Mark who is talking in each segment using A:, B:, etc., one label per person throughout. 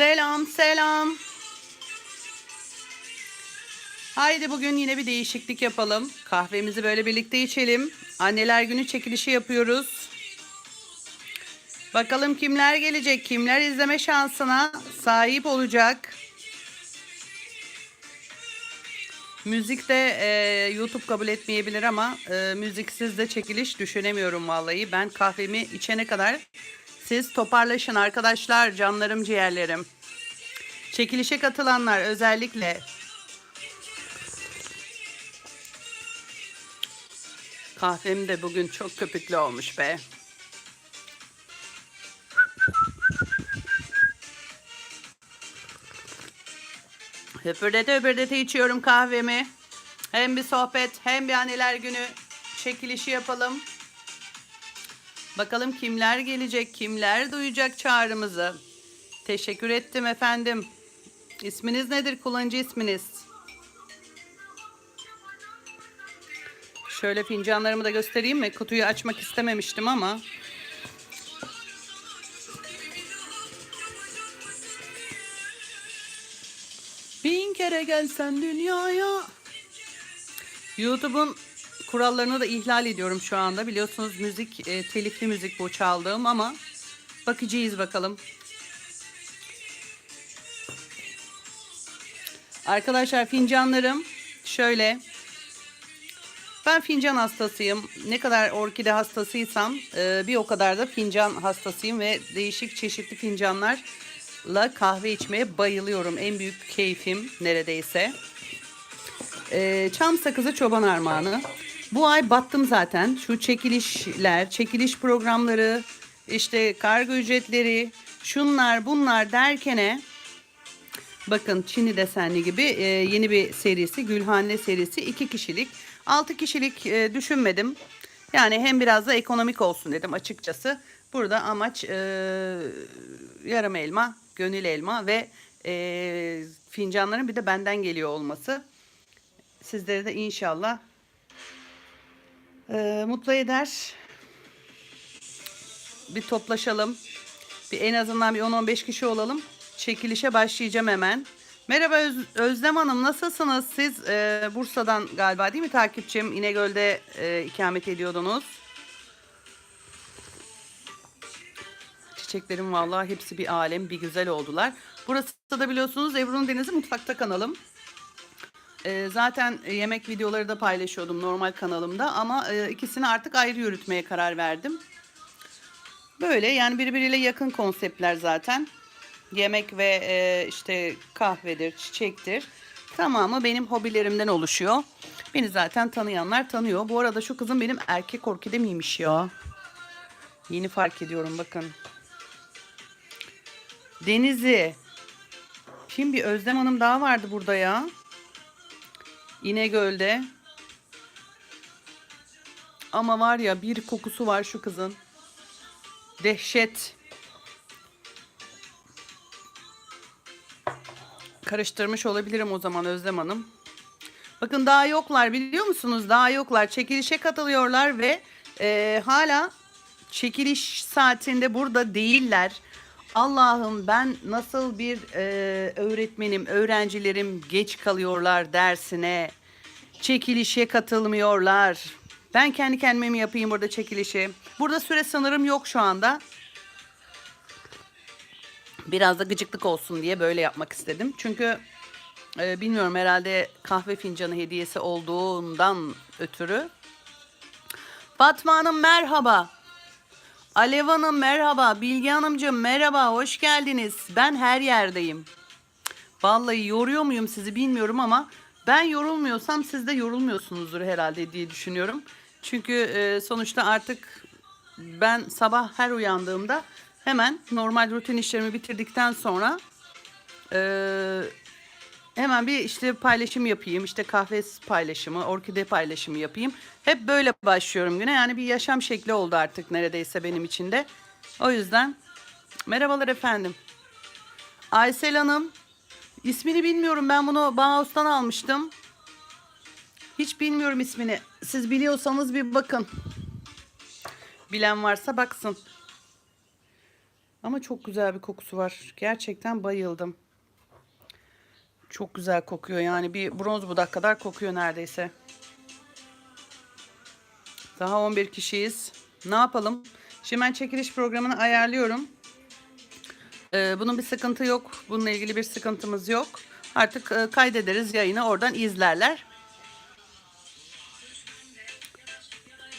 A: Selam selam. Haydi bugün yine bir değişiklik yapalım. Kahvemizi böyle birlikte içelim. Anneler günü çekilişi yapıyoruz. Bakalım kimler gelecek, kimler izleme şansına sahip olacak. Müzik de e, YouTube kabul etmeyebilir ama e, müziksiz de çekiliş düşünemiyorum vallahi. Ben kahvemi içene kadar siz toparlaşın arkadaşlar, canlarım, ciğerlerim. Çekilişe katılanlar özellikle Kahvem de bugün çok köpüklü olmuş be. Höpürdete höpürdete içiyorum kahvemi. Hem bir sohbet hem bir anneler günü çekilişi yapalım. Bakalım kimler gelecek, kimler duyacak çağrımızı. Teşekkür ettim efendim. İsminiz nedir? Kullanıcı isminiz. Şöyle fincanlarımı da göstereyim mi? Kutuyu açmak istememiştim ama. Bin kere gelsen dünyaya. YouTube'un kurallarını da ihlal ediyorum şu anda. Biliyorsunuz müzik, e, telifli müzik bu çaldığım ama bakacağız bakalım. Arkadaşlar fincanlarım şöyle. Ben fincan hastasıyım. Ne kadar orkide hastasıysam e, bir o kadar da fincan hastasıyım ve değişik çeşitli fincanlarla kahve içmeye bayılıyorum. En büyük keyfim neredeyse. E, çam sakızı çoban armağanı. Bu ay battım zaten. Şu çekilişler, çekiliş programları, işte kargo ücretleri, şunlar bunlar derkene Bakın Çin'i desenli gibi e, yeni bir serisi Gülhane serisi iki kişilik 6 kişilik e, düşünmedim. Yani hem biraz da ekonomik olsun dedim açıkçası. Burada amaç e, yarım elma, gönül elma ve e, fincanların bir de benden geliyor olması. Sizleri de inşallah e, mutlu eder. Bir toplaşalım. Bir en azından bir 10-15 kişi olalım. Çekilişe başlayacağım hemen. Merhaba Öz- Özlem Hanım nasılsınız? Siz e, Bursa'dan galiba değil mi takipçim? İnegöl'de e, ikamet ediyordunuz. Çiçeklerim vallahi hepsi bir alem, bir güzel oldular. Burası da biliyorsunuz Ebru'nun Denizi Mutfakta kanalım. E, zaten yemek videoları da paylaşıyordum normal kanalımda ama e, ikisini artık ayrı yürütmeye karar verdim. Böyle yani birbiriyle yakın konseptler zaten. Yemek ve e, işte kahvedir, çiçektir. Tamamı benim hobilerimden oluşuyor. Beni zaten tanıyanlar tanıyor. Bu arada şu kızım benim erkek orkide miymiş ya? Yeni fark ediyorum bakın. Denizi. Şimdi bir Özlem Hanım daha vardı burada ya. İnegöl'de. Ama var ya bir kokusu var şu kızın. Dehşet. Karıştırmış olabilirim o zaman Özlem Hanım. Bakın daha yoklar biliyor musunuz? Daha yoklar. Çekilişe katılıyorlar ve e, hala çekiliş saatinde burada değiller. Allah'ım ben nasıl bir e, öğretmenim, öğrencilerim geç kalıyorlar dersine. Çekilişe katılmıyorlar. Ben kendi kendime mi yapayım burada çekilişi? Burada süre sınırım yok şu anda. Biraz da gıcıklık olsun diye böyle yapmak istedim. Çünkü e, bilmiyorum herhalde kahve fincanı hediyesi olduğundan ötürü. Fatma Hanım merhaba. Alev Hanım merhaba. Bilge Hanımcığım merhaba. Hoş geldiniz. Ben her yerdeyim. Vallahi yoruyor muyum sizi bilmiyorum ama ben yorulmuyorsam siz de yorulmuyorsunuzdur herhalde diye düşünüyorum. Çünkü e, sonuçta artık ben sabah her uyandığımda hemen normal rutin işlerimi bitirdikten sonra e, hemen bir işte paylaşım yapayım. işte kahve paylaşımı, orkide paylaşımı yapayım. Hep böyle başlıyorum güne. Yani bir yaşam şekli oldu artık neredeyse benim için de. O yüzden merhabalar efendim. Aysel Hanım. ismini bilmiyorum. Ben bunu Bauhaus'tan almıştım. Hiç bilmiyorum ismini. Siz biliyorsanız bir bakın. Bilen varsa baksın. Ama çok güzel bir kokusu var. Gerçekten bayıldım. Çok güzel kokuyor. Yani bir bronz budak kadar kokuyor neredeyse. Daha 11 kişiyiz. Ne yapalım? Şimdi ben çekiliş programını ayarlıyorum. Ee, bunun bir sıkıntı yok. Bununla ilgili bir sıkıntımız yok. Artık e, kaydederiz yayını. Oradan izlerler.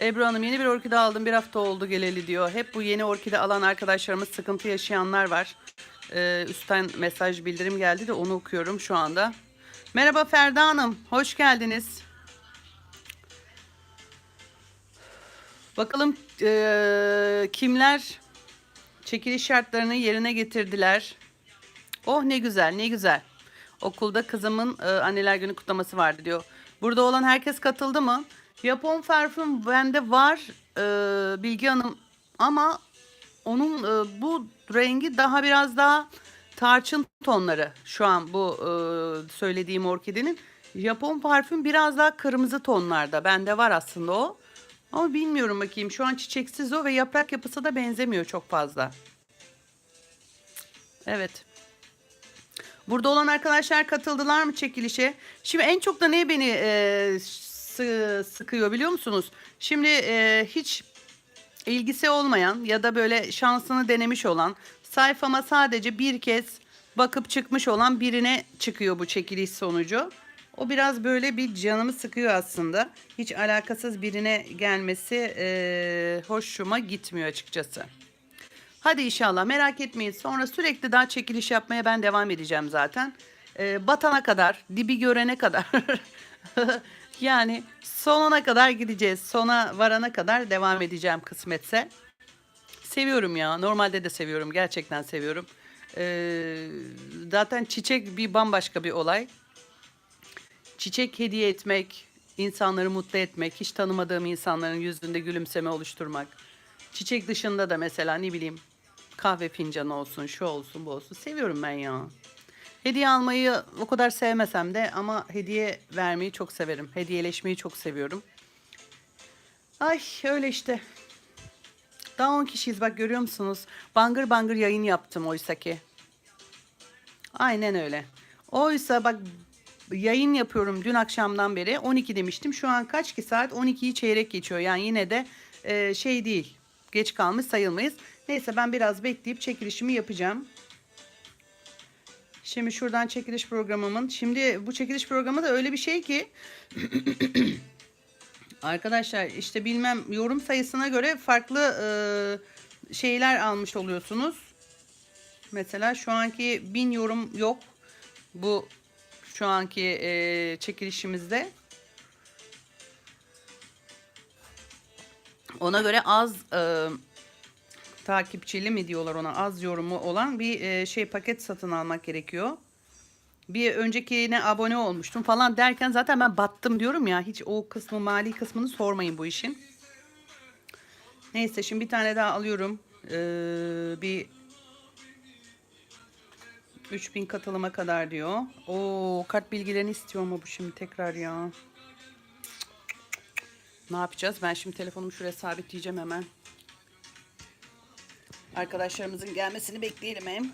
A: Ebru Hanım yeni bir orkide aldım. Bir hafta oldu geleli diyor. Hep bu yeni orkide alan arkadaşlarımız sıkıntı yaşayanlar var. Ee, üstten mesaj bildirim geldi de onu okuyorum şu anda. Merhaba Ferda Hanım. Hoş geldiniz. Bakalım eee, kimler çekiliş şartlarını yerine getirdiler. Oh ne güzel ne güzel. Okulda kızımın e, anneler günü kutlaması vardı diyor. Burada olan herkes katıldı mı? Japon parfüm bende var e, Bilgi Hanım ama onun e, bu rengi daha biraz daha tarçın tonları şu an bu e, söylediğim orkidenin. Japon parfüm biraz daha kırmızı tonlarda. Bende var aslında o. Ama bilmiyorum bakayım. Şu an çiçeksiz o ve yaprak yapısı da benzemiyor çok fazla. Evet. Burada olan arkadaşlar katıldılar mı çekilişe? Şimdi en çok da ne beni e, sı- sıkıyor biliyor musunuz? Şimdi e, hiç ilgisi olmayan ya da böyle şansını denemiş olan sayfama sadece bir kez bakıp çıkmış olan birine çıkıyor bu çekiliş sonucu. O biraz böyle bir canımı sıkıyor aslında. Hiç alakasız birine gelmesi e, hoşuma gitmiyor açıkçası. Hadi inşallah merak etmeyin. Sonra sürekli daha çekiliş yapmaya ben devam edeceğim zaten. E, batana kadar, dibi görene kadar. yani sonuna kadar gideceğiz. Sona varana kadar devam edeceğim kısmetse. Seviyorum ya. Normalde de seviyorum. Gerçekten seviyorum. Ee, zaten çiçek bir bambaşka bir olay. Çiçek hediye etmek, insanları mutlu etmek, hiç tanımadığım insanların yüzünde gülümseme oluşturmak. Çiçek dışında da mesela ne bileyim kahve fincanı olsun, şu olsun, bu olsun. Seviyorum ben ya. Hediye almayı o kadar sevmesem de ama hediye vermeyi çok severim. Hediyeleşmeyi çok seviyorum. Ay öyle işte. Daha 10 kişiyiz bak görüyor musunuz? Bangır bangır yayın yaptım oysa ki. Aynen öyle. Oysa bak yayın yapıyorum dün akşamdan beri 12 demiştim. Şu an kaç ki saat? 12'yi çeyrek geçiyor. Yani yine de e, şey değil. Geç kalmış sayılmayız. Neyse ben biraz bekleyip çekilişimi yapacağım. Şimdi şuradan çekiliş programımın. Şimdi bu çekiliş programı da öyle bir şey ki Arkadaşlar işte bilmem yorum sayısına göre farklı e, şeyler almış oluyorsunuz. Mesela şu anki bin yorum yok. Bu şu anki e, çekilişimizde. Ona göre az e, takipçili mi diyorlar ona az yorumu olan bir e, şey paket satın almak gerekiyor bir öncekine abone olmuştum falan derken zaten ben battım diyorum ya. Hiç o kısmı mali kısmını sormayın bu işin. Neyse şimdi bir tane daha alıyorum. Ee, bir 3000 katılıma kadar diyor. O kart bilgilerini istiyor mu bu şimdi tekrar ya. Ne yapacağız? Ben şimdi telefonumu şuraya sabitleyeceğim hemen. Arkadaşlarımızın gelmesini bekleyelim hem.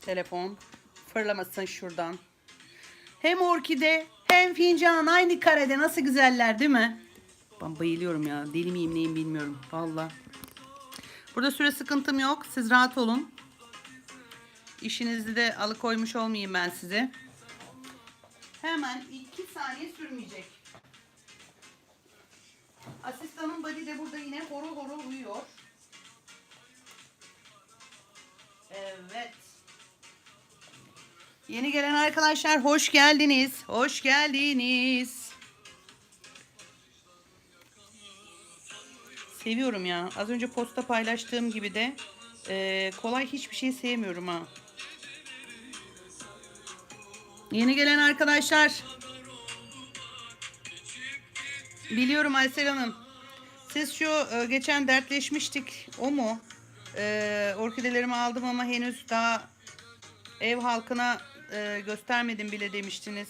A: Telefon fırlamasın şuradan. Hem orkide hem fincan aynı karede nasıl güzeller değil mi? Ben bayılıyorum ya. Deli miyim neyim bilmiyorum. Valla. Burada süre sıkıntım yok. Siz rahat olun. İşinizi de alıkoymuş olmayayım ben size. Hemen iki saniye sürmeyecek. Asistanım Buddy de burada yine horul horul uyuyor. Evet. Yeni gelen arkadaşlar hoş geldiniz. Hoş geldiniz. Seviyorum ya. Az önce posta paylaştığım gibi de e, kolay hiçbir şey sevmiyorum ha. Yeni gelen arkadaşlar. Biliyorum Aysel Hanım. Siz şu e, geçen dertleşmiştik. O mu? E, orkidelerimi aldım ama henüz daha ev halkına e, göstermedim bile demiştiniz.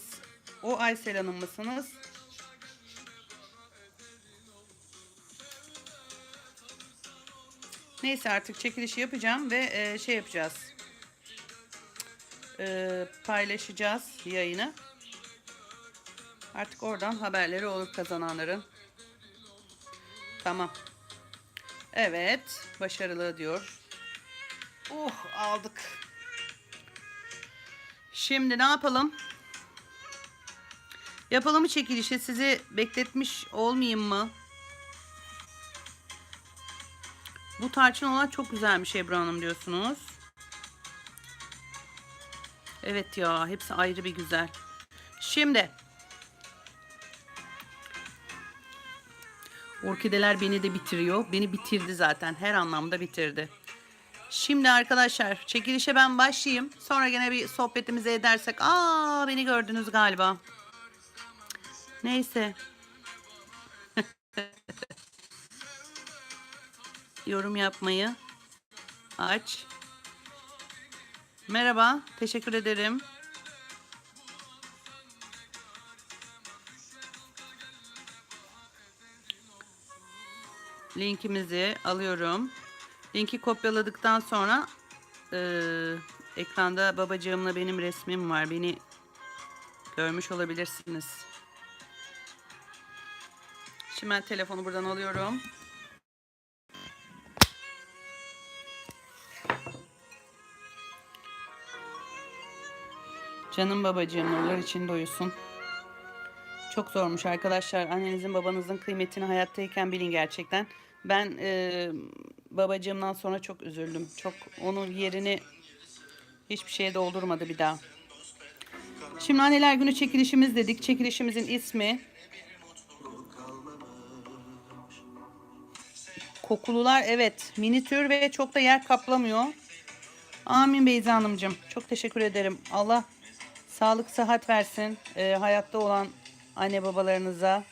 A: O Aysel Hanım mısınız? Neyse artık çekilişi yapacağım ve e, şey yapacağız. E, paylaşacağız yayını. Artık oradan haberleri olur kazananların. Tamam. Evet. Başarılı diyor. Oh aldık. Şimdi ne yapalım? Yapalım mı çekilişi? Sizi bekletmiş olmayayım mı? Bu tarçın olan çok güzelmiş Ebru Hanım diyorsunuz. Evet ya hepsi ayrı bir güzel. Şimdi Orkideler beni de bitiriyor. Beni bitirdi zaten. Her anlamda bitirdi. Şimdi arkadaşlar çekilişe ben başlayayım. Sonra gene bir sohbetimizi edersek. Aa beni gördünüz galiba. Neyse. Yorum yapmayı aç. Merhaba. Teşekkür ederim. Linkimizi alıyorum. Linki kopyaladıktan sonra e, ekranda babacığımla benim resmim var. Beni görmüş olabilirsiniz. Şimdi ben telefonu buradan alıyorum. Canım babacığım nurlar içinde uyusun. Çok zormuş arkadaşlar. Annenizin babanızın kıymetini hayattayken bilin gerçekten. Ben e, babacığımdan sonra çok üzüldüm. Çok onun yerini hiçbir şeye doldurmadı bir daha. Şimdi anneler günü çekilişimiz dedik. Çekilişimizin ismi Kokulular evet mini tür ve çok da yer kaplamıyor. Amin Beyza Hanımcığım. Çok teşekkür ederim. Allah sağlık sıhhat versin. E, hayatta olan anne babalarınıza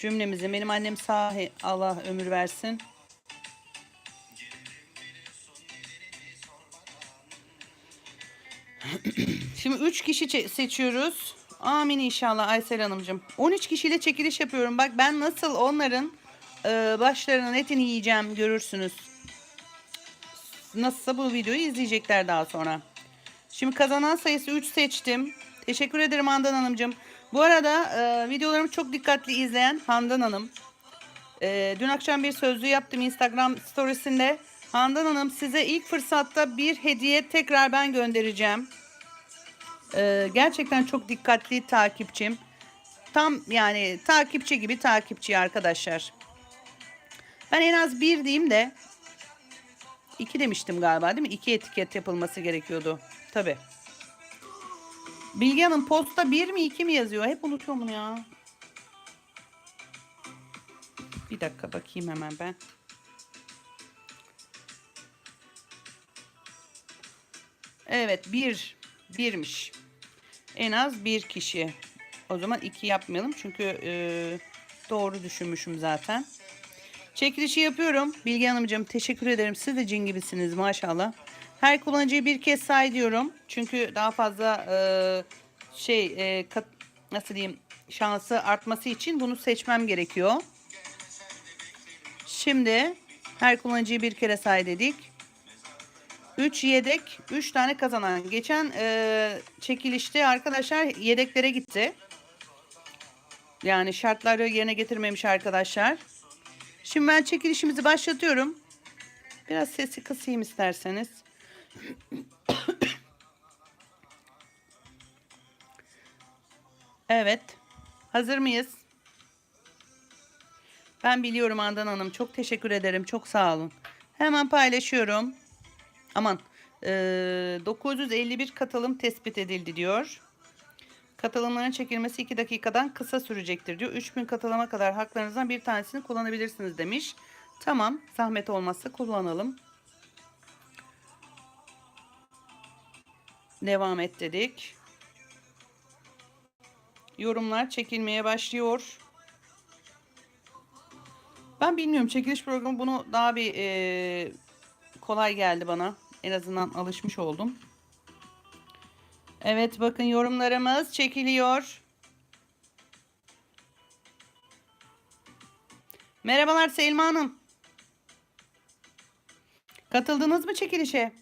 A: cümlemize benim annem sahi Allah ömür versin. Şimdi 3 kişi seçiyoruz. Amin inşallah Aysel Hanımcığım. 13 kişiyle çekiliş yapıyorum. Bak ben nasıl onların e, başlarının etini yiyeceğim görürsünüz. Nasılsa bu videoyu izleyecekler daha sonra. Şimdi kazanan sayısı 3 seçtim. Teşekkür ederim Handan Hanımcığım. Bu arada e, videolarımı çok dikkatli izleyen Handan Hanım. E, dün akşam bir sözlü yaptım Instagram storiesinde. Handan Hanım size ilk fırsatta bir hediye tekrar ben göndereceğim. E, gerçekten çok dikkatli takipçim. Tam yani takipçi gibi takipçi arkadaşlar. Ben en az bir diyeyim de iki demiştim galiba değil mi? İki etiket yapılması gerekiyordu. Tabii. Bilge Hanım posta 1 mi 2 mi yazıyor? Hep unutuyorum bunu ya. Bir dakika bakayım hemen ben. Evet bir. Birmiş. En az bir kişi. O zaman iki yapmayalım. Çünkü e, doğru düşünmüşüm zaten. Çekilişi yapıyorum. Bilge Hanımcığım teşekkür ederim. Siz de cin gibisiniz maşallah. Her kullanıcıyı bir kez say diyorum. Çünkü daha fazla e, şey e, kat, nasıl diyeyim şansı artması için bunu seçmem gerekiyor. Şimdi her kullanıcıyı bir kere say dedik. 3 yedek, 3 tane kazanan. Geçen e, çekilişte arkadaşlar yedeklere gitti. Yani şartları yerine getirmemiş arkadaşlar. Şimdi ben çekilişimizi başlatıyorum. Biraz sesi kısayım isterseniz. Evet. Hazır mıyız? Ben biliyorum Andan Hanım. Çok teşekkür ederim. Çok sağ olun. Hemen paylaşıyorum. Aman. E, 951 katılım tespit edildi diyor. Katılımların çekilmesi 2 dakikadan kısa sürecektir diyor. 3000 katılıma kadar haklarınızdan bir tanesini kullanabilirsiniz demiş. Tamam. Zahmet olmazsa kullanalım. Devam et dedik. Yorumlar çekilmeye başlıyor. Ben bilmiyorum çekiliş programı bunu daha bir e, kolay geldi bana. En azından alışmış oldum. Evet bakın yorumlarımız çekiliyor. Merhabalar Selma Hanım. Katıldınız mı çekilişe?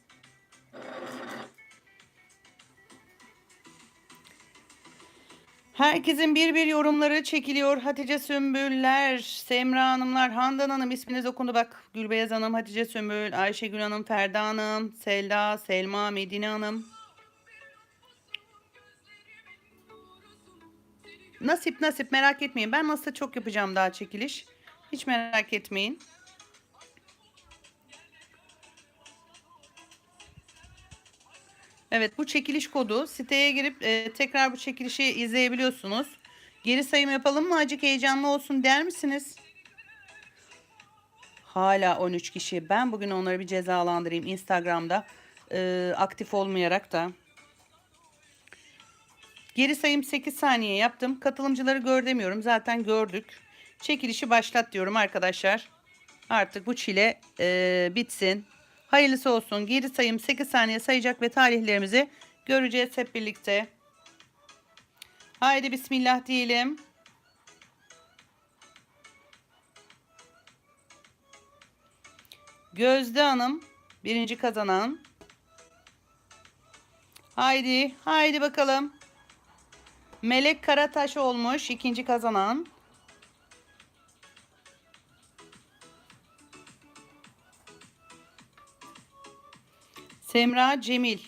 A: Herkesin bir bir yorumları çekiliyor. Hatice Sümbüller, Semra Hanımlar, Handan Hanım isminiz okundu bak. Gülbeyaz Hanım, Hatice Sümbül, Ayşegül Hanım, Ferda Hanım, Selda, Selma, Medine Hanım. Nasip nasip merak etmeyin. Ben nasıl çok yapacağım daha çekiliş. Hiç merak etmeyin. Evet bu çekiliş kodu. Siteye girip e, tekrar bu çekilişi izleyebiliyorsunuz. Geri sayım yapalım mı? Acık heyecanlı olsun der misiniz? Hala 13 kişi. Ben bugün onları bir cezalandırayım Instagram'da. e, aktif olmayarak da. Geri sayım 8 saniye yaptım. Katılımcıları gör demiyorum. Zaten gördük. Çekilişi başlat diyorum arkadaşlar. Artık bu çile e, bitsin. Hayırlısı olsun. Geri sayım 8 saniye sayacak ve tarihlerimizi göreceğiz hep birlikte. Haydi bismillah diyelim. Gözde Hanım birinci kazanan. Haydi, haydi bakalım. Melek Karataş olmuş ikinci kazanan. Semra Cemil.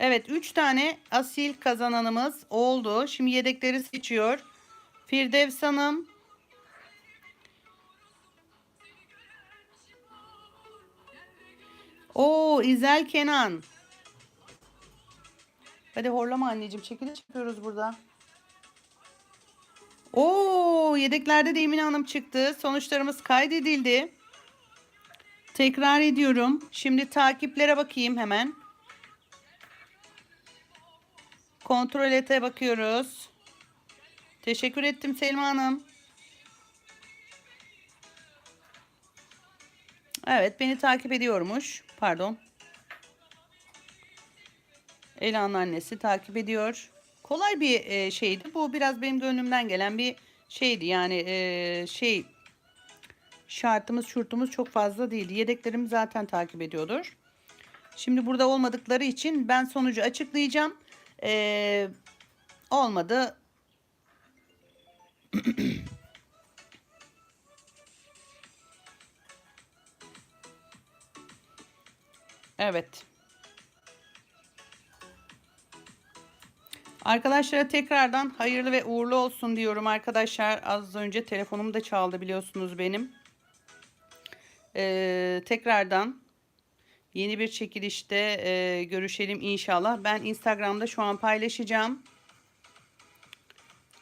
A: Evet 3 tane asil kazananımız oldu. Şimdi yedekleri seçiyor. Firdevs Hanım. Oo İzel Kenan. Hadi horlama anneciğim. Çekiliş yapıyoruz burada. Oo yedeklerde de Emine Hanım çıktı. Sonuçlarımız kaydedildi. Tekrar ediyorum. Şimdi takiplere bakayım hemen. Kontrol ete bakıyoruz. Teşekkür ettim Selma Hanım. Evet beni takip ediyormuş. Pardon. Ela'nın annesi takip ediyor. Kolay bir e, şeydi. Bu biraz benim gönlümden gelen bir şeydi. Yani e, şey şartımız şurtumuz çok fazla değildi. Yedeklerim zaten takip ediyordur. Şimdi burada olmadıkları için ben sonucu açıklayacağım. Ee, olmadı. evet. Arkadaşlara tekrardan hayırlı ve uğurlu olsun diyorum arkadaşlar. Az önce telefonum da çaldı biliyorsunuz benim. Ee, tekrardan yeni bir çekilişte e, görüşelim inşallah. Ben Instagram'da şu an paylaşacağım.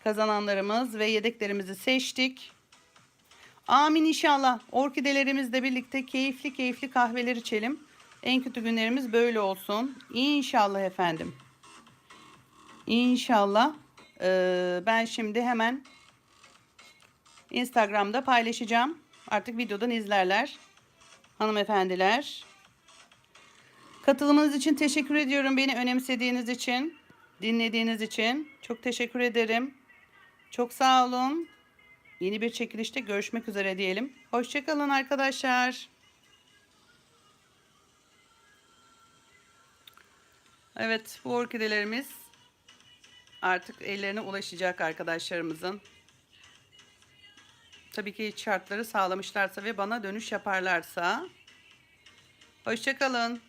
A: Kazananlarımız ve yedeklerimizi seçtik. Amin inşallah. Orkidelerimizle birlikte keyifli keyifli kahveler içelim. En kötü günlerimiz böyle olsun. İnşallah efendim. İnşallah. Ee, ben şimdi hemen Instagram'da paylaşacağım. Artık videodan izlerler. Hanımefendiler. Katılımınız için teşekkür ediyorum. Beni önemsediğiniz için, dinlediğiniz için. Çok teşekkür ederim. Çok sağ olun. Yeni bir çekilişte görüşmek üzere diyelim. Hoşçakalın arkadaşlar. Evet bu orkidelerimiz artık ellerine ulaşacak arkadaşlarımızın. Tabii ki şartları sağlamışlarsa ve bana dönüş yaparlarsa. Hoşçakalın.